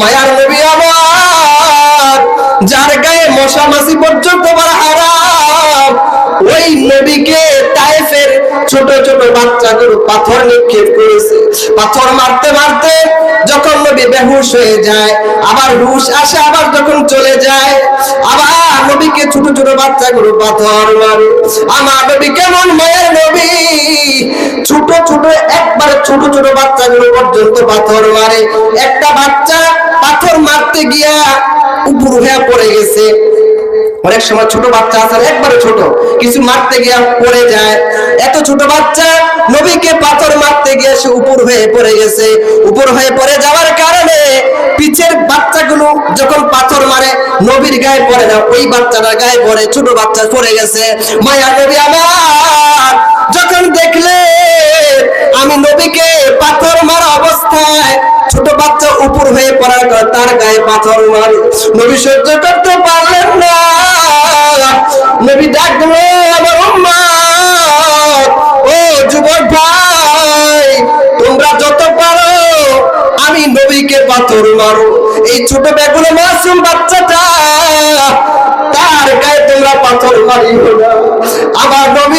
মায়ার নবী আমার, যার গায়ে মশা মাছি পর্যন্ত হারাম। ওই নবীকে তায়েফের ছোট ছোট বাচ্চাগুলো পাথর নিক্ষেপ করেছে। পাথর মারতে মারতে যখন নবী বেহুশ হয়ে যায়, আবার হুশ আসে, আবার যখন চলে যায়, আবার নবীকে ছোট ছোট বাচ্চাগুলো পাথর মারে। আমার নবী কেমন মায়ের নবী? ছোট একবার ছোট ছোট বাচ্চাগুলো পর্যন্ত পাথর মারে। একটা বাচ্চা পাথর মারতে গিয়া উপর হয়ে পড়ে গেছে। অনেক সময় ছোট বাচ্চা একবারে ছোট, কিছু মারতে গিয়ে পড়ে যায়। এত ছোট বাচ্চা নবীকে পাথর মারতে গিয়ে সে উপর হয়ে পড়ে গেছে। উপর হয়ে পড়ে যাওয়ার কারণে বাচ্চাগুলো যখন পাথর মারে, নবীর গায়ে পড়ে না, ওই বাচ্চাটার গায়ে পড়ে, ছোট বাচ্চা পড়ে গেছে। মায়া নবী আমার, যখন দেখলে আমি নবীকে পাথর মারা অবস্থায় ছোট বাচ্চা উপর হয়ে পড়ার তার গায়ে পাথর মারে। নবী সহ্য করতে পারলেন না। নবী ডাকলো আমার ও যুবক ভাই, তোমরা যত পারো, আমি নবীকে পাথর মারো। এই ছোট বেগুলো মাসুম বাচ্চাটা, তার গায়ে তোমরা পাথর মারিও না। আমার নবী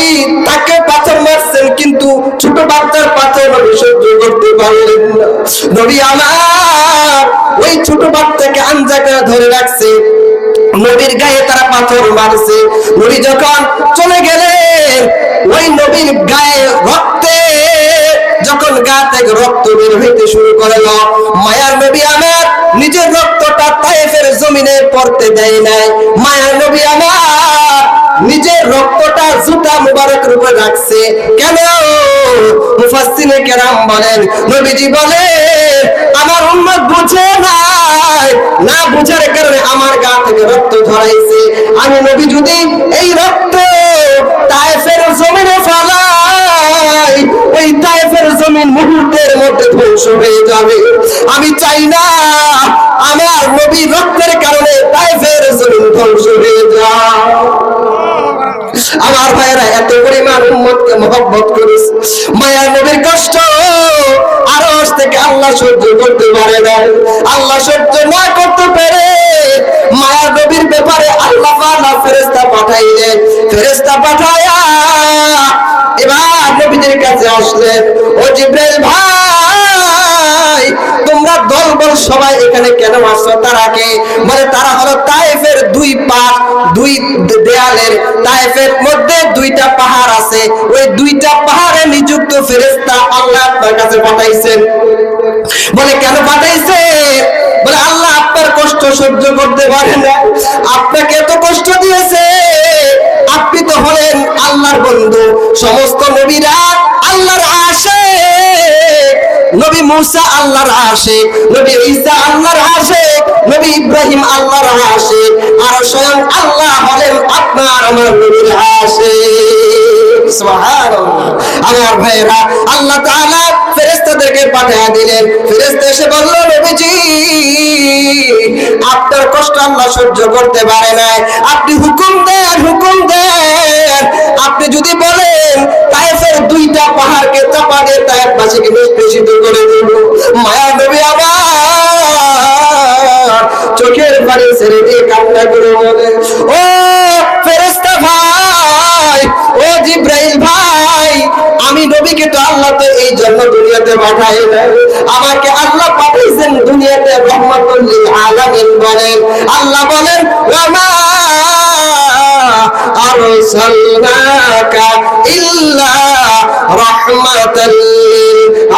করতে পারলেন না নবী আমার, ওই ছোট বাচ্চাকে ধরে রাখছে। নবীর গায়ে তারা পাথর মারছে। নবী যখন চলে গেলেন, ওই নবীর গায়ে রক্তে, যখন গা থেকে রক্ত বের হইতে শুরু করল, মায়ার নবী আমার নিজের রক্তটা তাইফের জমিনে পড়তে দেয় নাই। মায়ার নবী আমার নিজের রক্তটা জুতা মুবারক রূপে রাখছে। কেন? মুফাসসিনে কেরাম বলেন, নবীজি বলে আমার উম্মত বুঝে নাই, না বুঝার কারণে আমার গা থেকে রক্ত ঝরাইছে। আমি নবী যদি এই রক্ত তায়েফের জমিনে ফালাই, ওই তায়েফের জমিন মুহূর্তের মধ্যে ধ্বংস হয়ে যাবে। আমি চাই না, আমার নবী রক্তের কারণে তায়েফের জমিন ধ্বংস হয়ে মহব্বত করেছে মায়ার নবীর কষ্ট আরশ থেকে আল্লাহ সহ্য করতে পারে না। আল্লাহ সহ্য না করতে পেরে মায়ার নবীর ব্যাপারে আল্লাহ পাল্লা ফেরেস্তা ফেরেস্তা পাঠায়া এবার নবীদের কাছে আসলেন। ও জিব্রাইল ভাই, তোমরা দলবল সবাই এখানে কেন আসছো? তারা কে? মানে তারা হলো তাইফের দুই পাশ দুই দেয়ালের তাইফের মধ্যে দুইটা পাহাড় আছে, ওই দুইটা পাহাড়ে নিযুক্ত ফেরেস্তা আল্লাহ আপনার কাছে পাঠাইছেন বলে, কেন পাঠাইছে? বলে, আল্লাহ আপনার কষ্ট সহ্য করতে পারে না। আপনাকে এত কষ্ট দিয়েছে নবী মুসা আল্লাহর আশে নবী ঈসা আল্লাহর আশে নবী ইব্রাহিম আল্লাহর আশে আর স্বয়ং আল্লাহ হলেন আপনার আমার নবীর সুবহানাল্লাহ। আমার আল্লাহ পাঠিয়ে দিলেন। এসে বলল, নবীজি, আপনার কষ্ট আল্লাহ সহ্য করতে পারে না আপনি হুকুম দেন হুকুম দেন। আপনি যদি বলেন তাইফের দুইটা পাহাড়কে চাপা দিয়ে তাইফ বাসীকে নিষ্পেষিত করে দেব মায়া নবী আবার চোখের পানি ছেড়ে দিয়ে কান্না করে বলে, ও ফেরেশতা ভাই, ও জিব্রাইল ভাই, আমি নবীকে তো আল্লাহ তো এই জন্য দুনিয়াতে পাঠাই আমাকে আল্লাহ পাঠিয়েছেন দুনিয়াতে রহমাতুল লিল আলামিন বলেন। আল্লাহ বলেন, ওয়ামা আরসালনাকা ইল্লা رحمة للعالمين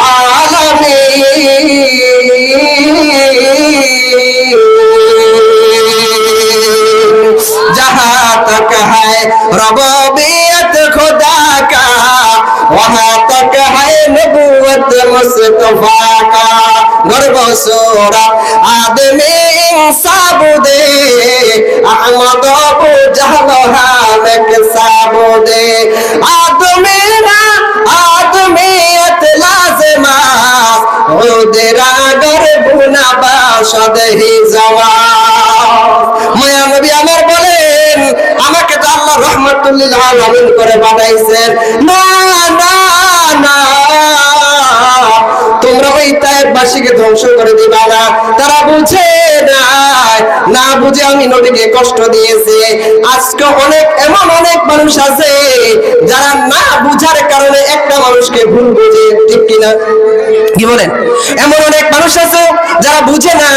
جہاں تک ہے ربوبیت خدا کا وہاں تک ہے نبوت مصطفیٰ کا گرب صورت آدمی انصاب دے احمد ابو جہل حالک صاب دے آدمی ওদেরা আগর যাওয়া নবী আমার বলেন, আমাকে তো আল্লাহ রহমাতুল্লিল আলামিন করে বানাইছেন। না না না। তোমরা ওই তায়েববাসীকে ধ্বংস করে দিবা না। তারা বুঝে না। বুঝে আমি নবীকে কষ্ট দিয়েছি। আজকে অনেক, এমন অনেক মানুষ আছে যারা না বুঝার কারণে একটা মানুষকে ভুল বুঝে, ঠিক কিনা? কি বলেন? এমন অনেক মানুষ আছে যারা বুঝে না।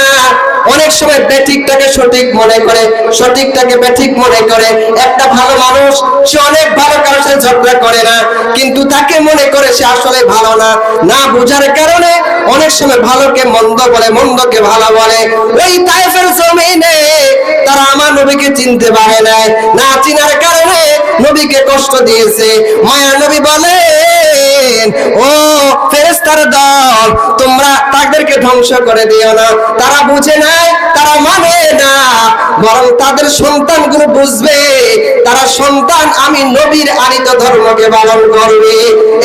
অনেক সময় ব্যাঠিকটাকে সঠিক মনে করে, সঠিকটাকে ব্যাঠিক মনে করে। একটা ভালো মানুষ, সে অনেক ভালো কারোর সাথে ঝগড়া করে না, কিন্তু তাকে মনে করে সে আসলে ভালো না। না বুঝার কারণে অনেক সময় ভালোকে মন্দ বলে, মন্দকে ভালো বলে। ওই তাইফের জমিনে তারা আমার নবীকে চিনতে পারে নাই। না চিনার কারণে নবীকে কষ্ট দিয়েছে। মায়া নবী বলেন, ও ফেরেস্তার দল, তোমরা তাদেরকে ধ্বংস করে দিও না। তারা বুঝে নাই, তারা মানে না, বরং তাদের সন্তানগুলো বুঝবে তারা সন্তান, আমি নবীর আনিত ধর্মকে পালন করবে।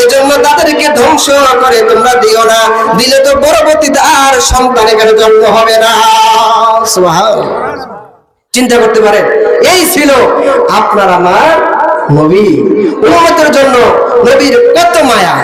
এজন্য তাদেরকে ধ্বংস করে তোমরা দিও না। দিলে তো পরবর্তীতে আর সন্তান এখানে জন্ম হবে না। চিন্তা করতে পারে এই ছিল আপনার আমার নবী। উন্নতের জন্য নবীর কত মায়া।